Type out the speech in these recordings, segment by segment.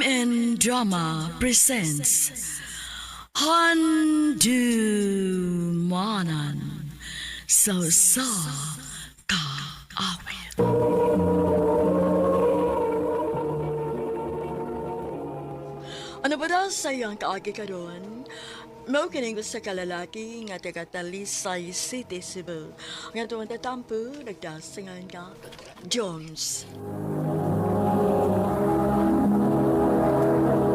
And Drama presents Handu Manan So Sa Ka Awit Ano ba daw sayang kaagi ka doon? Mao kining sa kalalaki nga taga Talisay City, Cebu. Nga tuwan tatampo, nagdasingan ka. Jones.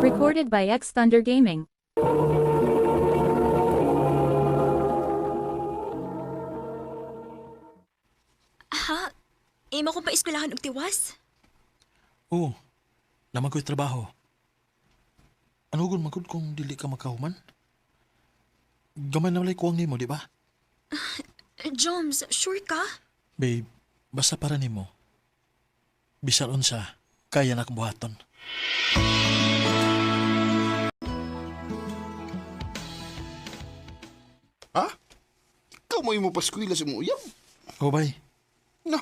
Recorded by X Thunder Gaming. Ha? Imo kong paeskwelahan og tiwas? Oo, naman ko'y trabaho. Ano gun magod kung dili ka makahuman? Gamay na walay kuwang nimo, di ba? Joms, sure ka? Babe, basta para nimo. Bisan unsa, kaya na buhaton. Ikaw mo yung paskwila sa mong uyab? O bay, Na.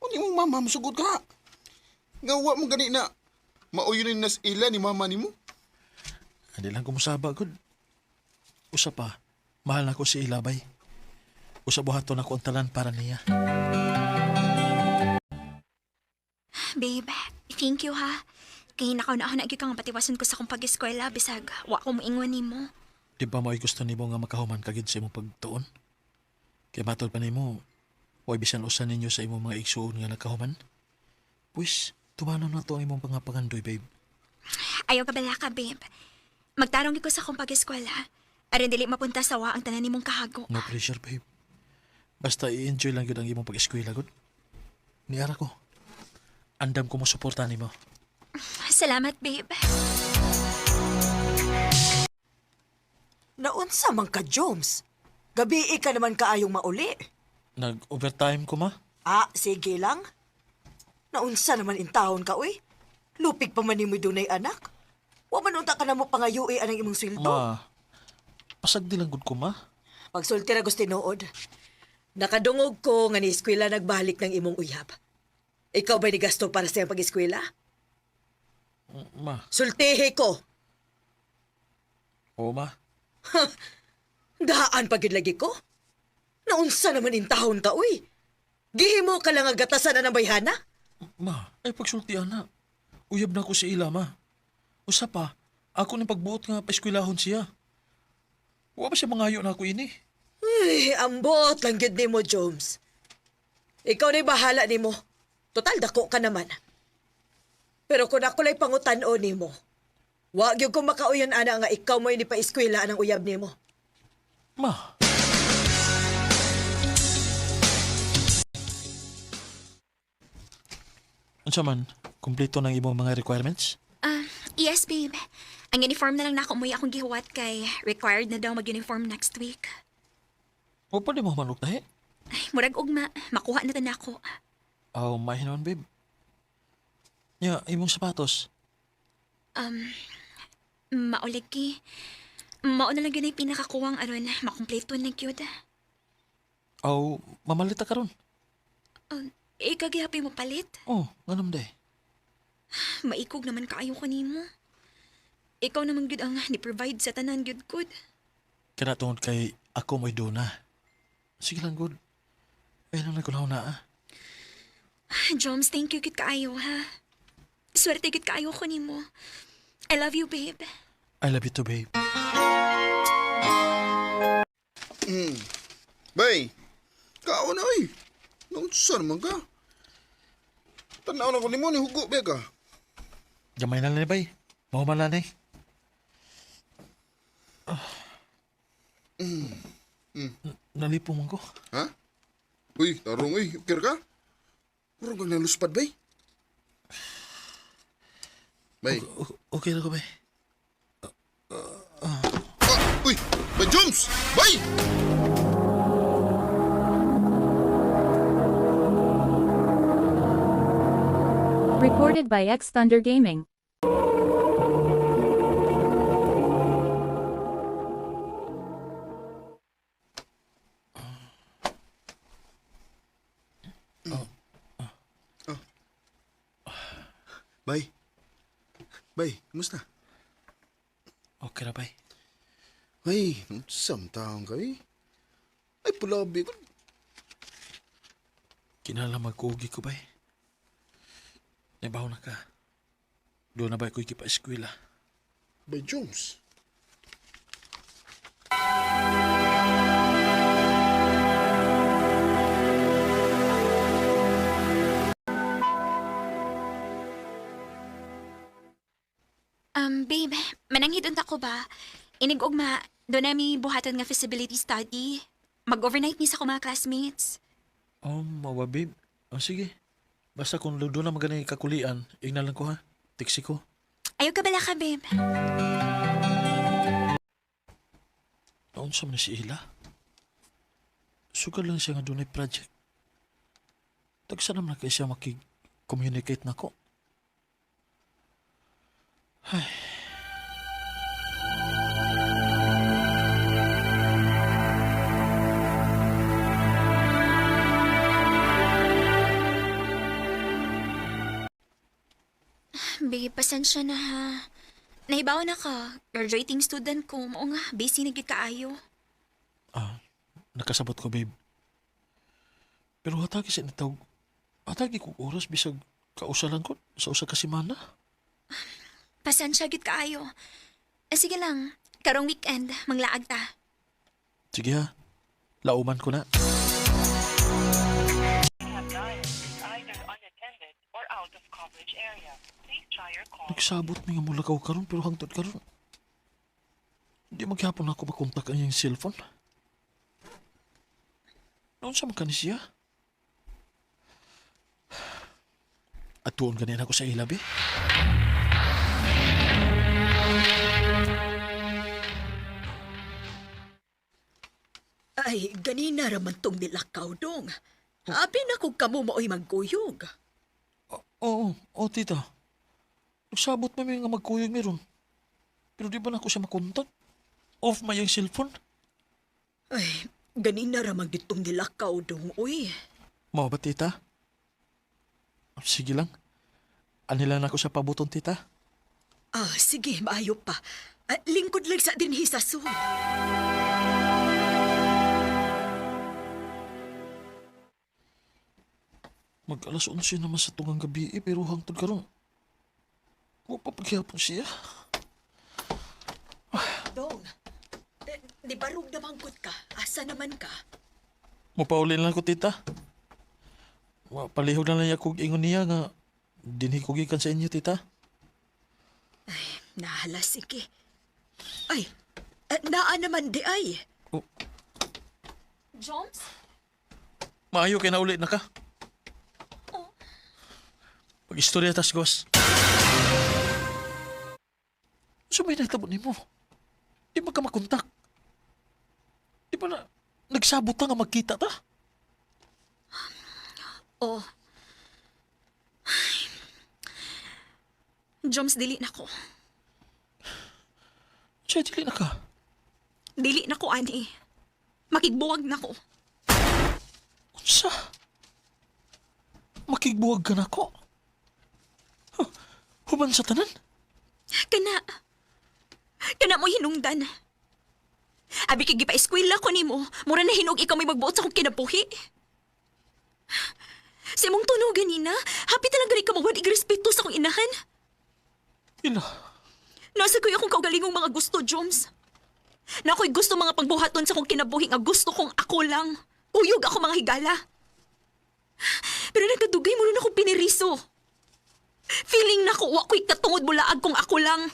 Ano yung mama mo sugod ka? Nga wa mo gani na mauyunin nas ila ni mama ni mo? hindi lang kumusaba gud. Usa pa, mahal na ko si Ilabay. Usa buhaton ako ang talan para niya. Babe, thank you ha. Kaya nakaw na ako na kang patiwasan ko sa kong pag-eskwela bisag wa ko moingon nimo. Di ba mo'y gusto nimo nga makahuman kagid sa imong pagtuon? Kaya matod pa nimo, Huwag bisan usan ninyo sa imong mga igsuon nga nakahuman? Pues, tumanon na to ang imong pangapangandoy, babe. Ayaw ka bala ka, babe. Magtarong ko sa kong pag-eskwela. Aron dili mapunta sa wa ang tanan nimong kahago. No pressure, babe. Basta i-enjoy lang yun ang imong pag-eskwela, good? Niara ko. Andam ko mo suporta nimo. Salamat, babe. Naunsa man ka, Joms? Gabi ka naman kaayong mauli. Nag-overtime ko, ma? Ah, sige lang. Naunsa naman intahon ka, uy. Lupig pa man ni mo dunay anak. Wa man unta ka na mo pangayui anang imong sweldo. Ma, pasag di lang good ko, ma. Pagsulti ra gusto tinuod. Nakadungog ko nga ni eskwela nagbalik ng imong uyab. Ikaw ba ni gasto para sa pag-eskwela? Ma, Sultihi ko. oo, ma. Daan pagid lagi ko. Naunsa naman intahon ka, uy. Gihimo ka lang ang gatasan na ng bayhana? Ma, ay pagsultian na. Uyab na ko si Ila, ma. Usa pa, ako ni pagbuot nga paeskwelahon siya. Wa ba siya mangayo na ako ini? Ay, ambot lang gid nimo, Jones. Ikaw na bahala nimo. Total dako ka naman. Pero kung ako lay pangutan-o nimo, wa gyud ko makauyon ana nga ikaw mo ni paeskwela ang uyab nimo. Ma, Unsa man, kumpleto ng imong mga requirements? Ah, yes, babe. Ang uniform na lang na ako umuwi akong gihuwat kay required na daw mag-uniform next week. O pa di mo manok tahi? Ay, murag ugma, makuha na tan ako. Oh, mahinon, babe. Ya, imong sapatos. Um, maulig ki. Mao na lang yun ay pinakakuwang aron makumpleto na gyud. Aw, mamalita karon. Uh, ikagihapi mo palit. Oh, ganun day. Maikog naman kaayo ko nimo. Ikaw naman gyud ang ni-provide sa tanan gyud good. Kaya tungod kay ako mo'y duna. Sige lang, good. Ay, nang nagulaw na ah. Joms, thank you gid kaayo ha. Swerte gid kaayo ko nimo. I love you, babe. I love you too, babe. Bay, kao na oy. Naunsa naman ka? Tanaw na ko ni mo ni hugo be ka. Gamay na lang, bay. Mahuman lang eh. N- Nalipong man ko. Ha? Uy, tarong uy, okay ka? Puro kang naluspad bay. Bay, okay na ko, bay. ah, bay Jones! Bay! Recorded by X Thunder Gaming. Bay, Bay, kumusta? Okay na bay. Ay, samtang ka eh. Ay, pulabi ko. Kinala magkugi ko bay. Nabaw na ka. Doon na ba ko ikipa eskwela? Bay Jones. Um, babe, mananghid ko ba? Inig ugma, doon nami buhaton nga feasibility study. Mag-overnight ni sa ko mga classmates. Oh, mawa babe. Oh, sige. Basta kung doon na magana kakulian, ignalan ko ha. Tiksi ko. Ayaw ka bala ka, babe. Noon sa man si Ila. Sugal lang siya nga doon ay project. Tagsa naman na kayo siya makig-communicate na ko. Babe, pasensya na ha. Nahibaw na ka. Graduating student ko. Mao nga, busy na gid kaayo. Ah, nakasabot ko, babe. Pero hatagi sa nitawag. Hatagi ko oras bisag kausalan ko sa usa ka semana. Pasensya gid kaayo. Eh, sige lang. Karong weekend, manglaag ta. Sige ha. Lauman ko na. Nagsabot mi nga mulakaw karon pero hangtod karon. Hindi maghapon ako makontak ang iyang cellphone. Noon sa magkani siya? At tuon ganin ako sa ilabi. Ay, ganina raman tong nilakaw dong. Abi na kung kamo mao'y magkuyog. Oo, oo, tita. Nagsabot pa nga magkuyog meron. Pero di ba na ako siya makontak? Off ma yung cellphone. Ay, ganina raman ditong nilakaw dong, uy. Mao ba, tita? Sige lang. Anila na ako sa pabuton, tita. Ah, sige, maayo pa. Ah, lingkod lang sa dinhi sa Mag alas 11 naman sa tungang gabi eh, pero hangtod karon. Wa pa paghihapon siya. Dong, eh, di ba rog namangkot ka? Asa naman ka? Mapaulin lang ko, tita. Wa palihog na lang niya kog ingon niya nga dinhi ko gikan sa inyo, tita. Nahala, sige. Ay, eh, naa naman di ay. Jones? Maayo kay naulit na ka. Pag-istorya tas gos. Sumay nagtabo ni mo. Di ba ka makontak? Di ba na nagsabot ta nga magkita ta? Oh. Joms, dili na ko. Siya, dili na ka. Dili na ko, ani. Makigbuwag na ko. Unsa? Makigbuwag ka na ko. Human sa tanan? Kana. Kana mo hinungdan. Abi kay gipa eskwela ko nimo, mura na hinog ikaw may magbuot sa akong kinabuhi. Sa imong tunog ganina, happy talaga rin ka mawad igrespeto sa akong inahan. Ila, Nasa ko akong kaugalingong mga gusto, Joms. Na ako'y gusto mga pagbuhaton sa akong kinabuhi nga gusto kong ako lang. Uyog ako mga higala. Pero nagkadugay mo rin akong piniriso. Feeling na ko, wa ko'y katungod bulaag kung ako lang.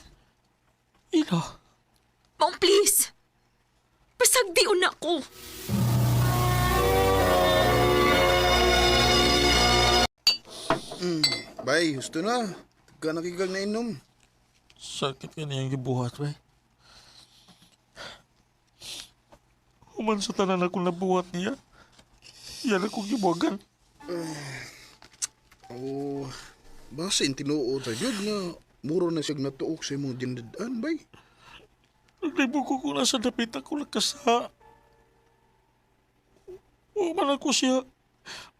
ila. Mom, please. Pasagdion na ko. Bay, gusto na. Ka nakikag na inom. Sakit ka niyang gibuhat, bay. Human sa tanan ako nabuhat niya. Yan ako gibuhagan. Oh, yung tinuod sa yun nga. Muro na siyang natuok sa imong dinadaan, bay. Naglibuko ko na sa dapit ako nagkasa. Human ako siya.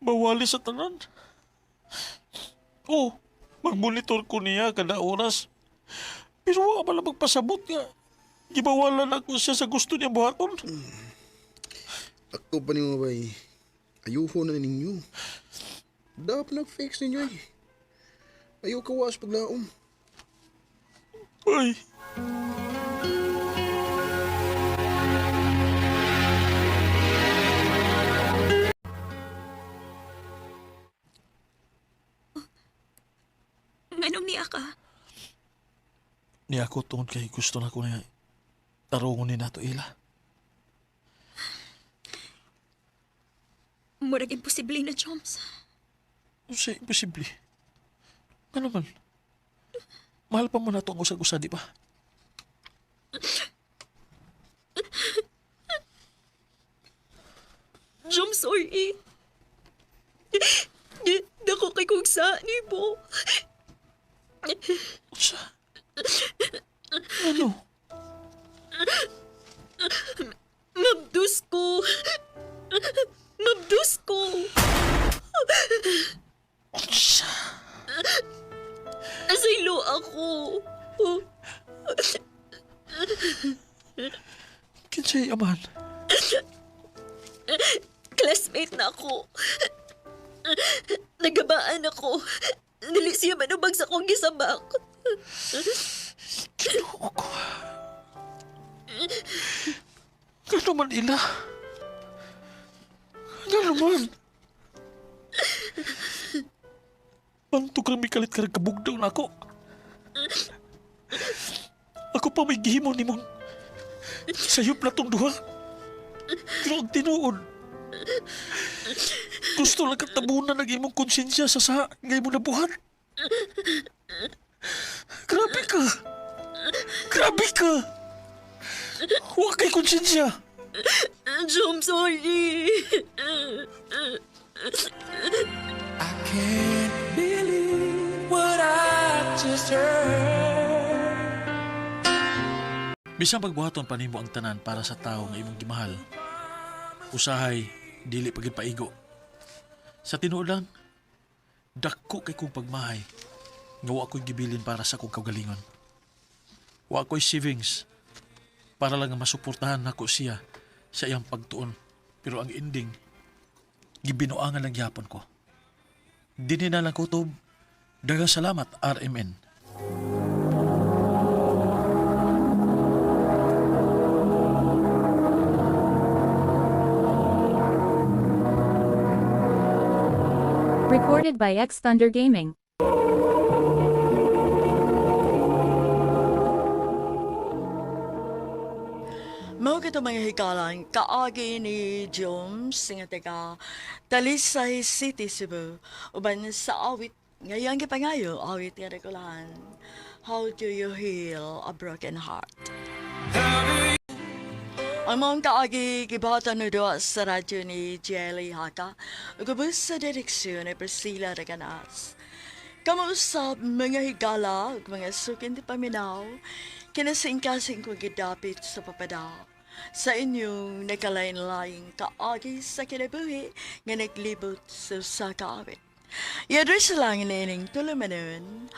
Bawali sa tanan. Oh, magmonitor ko niya kada oras. Pero wa pala magpasabot nga. Gibawalan ako siya sa gusto niya buhaton. Ako pa ni mo bay. Ayuho na ninyo. Dapat nag-fix ninyo eh. Ayaw kawas paglaom. Ay. Nganong niya ka? Ni ako tungod kay gusto na ko na tarungon ni nato ila. Murag imposible na, Joms. Sa imposible. Ano man? Mahal pa mo na ito ang usag-usa, di ba? Joms, sorry. Dako kay kong sa ni mo. Unsa? Ano? Kinuha ko. Ano man ila? Ano man? Bantog kami kalit ka kabugdaw na ako. Ako pa may gihimo ni mong sayop na tong duha. Pero ang tinuod, gusto lang katabunan ng imong konsensya sa sa ngay mo nabuhat. Grabe ka! Grabe ka! Huwag kay konsensya! Jom, sorry. I can't believe what I just heard. Bisang pagbuhaton pa nimo ang tanan para sa tao nga imong gimahal. Usahay, dili pagid paigo. Sa tinuod lang, dako kay kong pagmahay nga wa ko'y gibilin para sa kong kaugalingon. Wa ko'y savings para lang masuportahan nako siya sa iyang pagtuon. Pero ang ending, gibinuangan lang yapon ko. Dini na lang kutob. Dagang salamat, RMN. Recorded by X Thunder Gaming. Mao kita mga hikalan, kaagi ni Joms, nga Talisay City, Cebu. Uban sa awit, ngayang gipangayo, awit nga rekulahan. How do you heal a broken heart? Ang mga kaagi gibatan na doon sa radyo ni Jelly Haka, ugabos sa direksyon ni Priscilla Reganas. Kamusta mga higala mga sukin di paminaw, kinasingkasing ko gidapit sa papadaw. Sa inyong nakalain-laing kaagi sa kinabuhi nga naglibot sa sakawit. I-address lang nining tulumanon,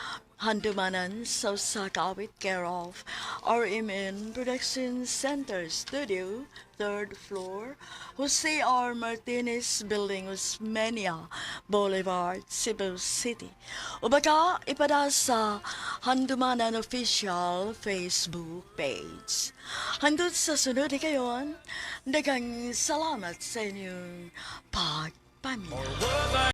handumanan sa sakawit care of RMN Production Center Studio, third floor, Jose R. Martinez Building, Osmeña Boulevard, Cebu City. O baka ipada sa Handumanan Official Facebook page. Handot sa sunod kayon, dagang salamat sa inyong pagpamilya.